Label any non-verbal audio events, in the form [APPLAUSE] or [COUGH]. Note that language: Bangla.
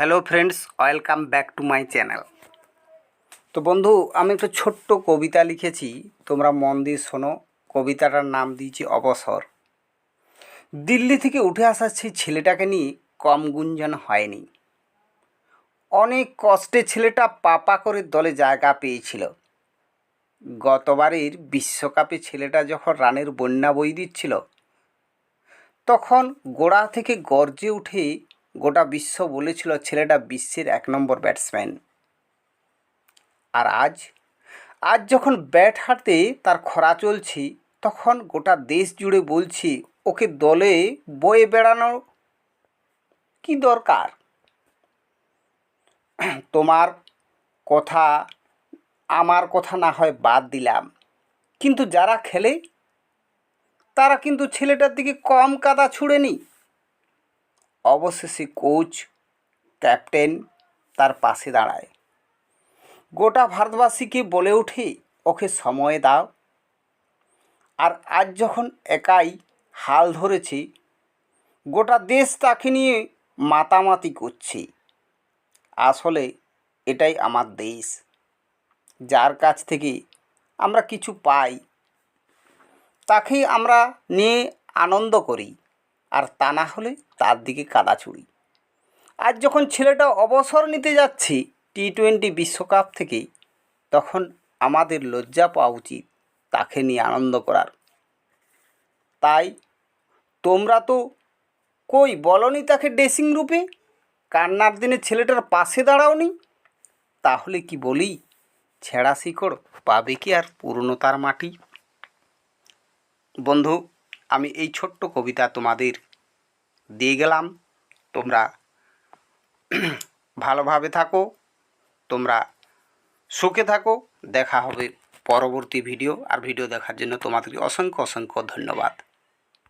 Hello friends, welcome back to my channel. তো বন্ধু, আমি একটা ছোট্ট কবিতা লিখেছি, তোমরা মন দিয়ে শোনো, কবিতাটার নাম দিয়েছি অবসর। দিল্লি থেকে উঠে আসা সেই ছেলেটাকে নিয়ে কম গুঞ্জন হয়নি। অনেক কষ্টে ছেলেটা পাপা করে দলে জায়গা পেয়েছিল। গতবারের বিশ্বকাপে ছেলেটা যখন রানের বন্যা বই দিচ্ছিল, তখন গোড়া থেকে গর্জে উঠে গোটা বিশ্ব বলেছিল ছেলেটা বিশ্বের এক নম্বর ব্যাটসম্যান। আর আজ? আজ যখন ব্যাট হাতে তার খরা চলছে, তখন গোটা দেশ জুড়ে বলছি, ওকে দলে বয়ে বেড়ানো কি দরকার? তোমার কথা, আমার কথা না হয় বাদ দিলাম। কিন্তু যারা খেলে, তারা কিন্তু ছেলেটার দিকে কম কাদা ছুঁড়েনি। অবশেষে কোচ ক্যাপ্টেন তার পাশে দাঁড়ায়। গোটা ভারতবাসীকে বলে ওঠে, ওকে সময় দাও। আর আজ যখন একাই হাল ধরেছে, গোটা দেশ তাকে নিয়ে মাতামাতি করছে। আসলে এটাই আমার দেশ, যার কাছ থেকে আমরা কিছু পাই, তাকেই আমরা নিয়ে আনন্দ করি। আর তা না হলে তার দিকে কাদা ছুড়ি আজ যখন ছেলেটা অবসর নিতে যাচ্ছে টি টোয়েন্টি বিশ্বকাপ থেকে, তখন আমাদের লজ্জা পাওয়া উচিত তাকে নিয়ে আনন্দ করার। তাই তোমরা তো কই বলনি তাকে ড্রেসিং রূপে কান্নার দিনে ছেলেটার পাশে দাঁড়াওনি? তাহলে কি বলি, ছেঁড়া শিকড় পাবে কি আর পুরনো তার মাটি? বন্ধু আমি এই ছোট্ট কবিতা তোমাদের দিয়ে গেলাম। তোমরা [CLEARS THROAT] ভালোভাবে থাকো, তোমরা সুখে থাকো। দেখা হবে পরবর্তী ভিডিও, আর ভিডিও দেখার জন্য তোমাদেরকে অসংখ্য অসংখ্য ধন্যবাদ।